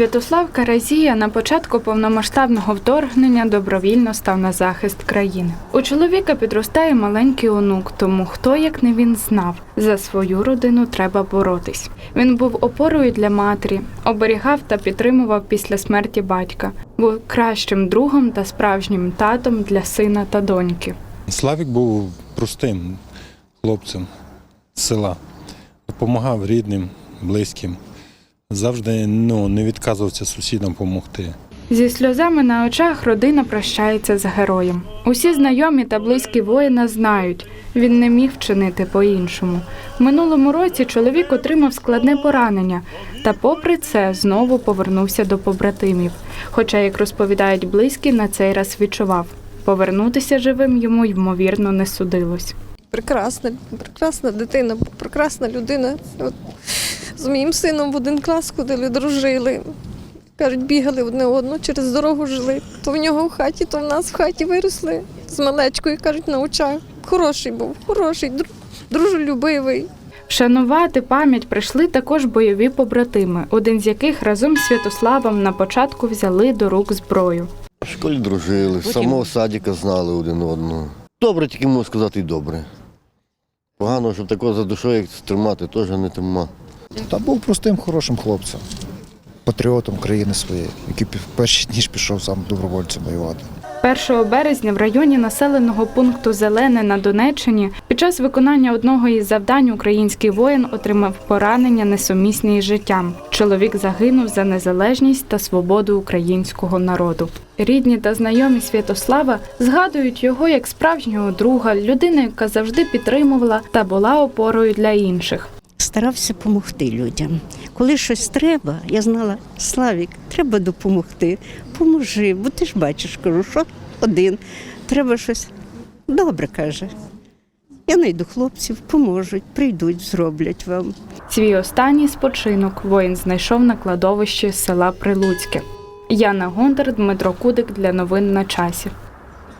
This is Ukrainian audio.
Святослав Каразія на початку повномасштабного вторгнення добровільно став на захист країни. У чоловіка підростає маленький онук, тому хто як не він знав, за свою родину треба боротись. Він був опорою для матері, оберігав та підтримував після смерті батька, був кращим другом та справжнім татом для сина та доньки. Славік був простим хлопцем з села. Допомагав рідним, близьким. Завжди ну, не відказувався сусідам допомогти. Зі сльозами на очах родина прощається з героєм. Усі знайомі та близькі воїна знають, він не міг вчинити по-іншому. В минулому році чоловік отримав складне поранення, та попри це знову повернувся до побратимів. Хоча, як розповідають близькі, на цей раз відчував. Повернутися живим йому ймовірно не судилось. прекрасна, прекрасна дитина, прекрасна людина. З моїм сином в один клас ходили, дружили. Кажуть, бігали одне одно, через дорогу жили. То в нього в хаті, то в нас в хаті виросли з малечкою, кажуть, на очах. Хороший був, хороший, дружелюбивий. Вшанувати пам'ять прийшли також бойові побратими, один з яких разом з Святославом на початку взяли до рук зброю. В школі дружили, з самого садика знали один одного. Добре, тільки можу сказати і добре. Погано, щоб такого за душою як тримати, теж не трима. Та був простим хорошим хлопцем, патріотом країни своєї, який перші ніж пішов сам добровольцем воювати. 1 березня в районі населеного пункту Зелене на Донеччині під час виконання одного із завдань український воїн отримав поранення несумісні із життям. Чоловік загинув за незалежність та свободу українського народу. Рідні та знайомі Святослава згадують його як справжнього друга, людину, яка завжди підтримувала та була опорою для інших. Старався допомогти людям. Коли щось треба, я знала, Славік, треба допомогти. Поможи, бо ти ж бачиш, кажу, що один, треба щось. Добре каже. Я знайду хлопців, поможуть, прийдуть, зроблять вам. Свій останній спочинок воїн знайшов на кладовищі села Прилуцьке. Яна Гондар, Дмитро Кудик для новин на часі.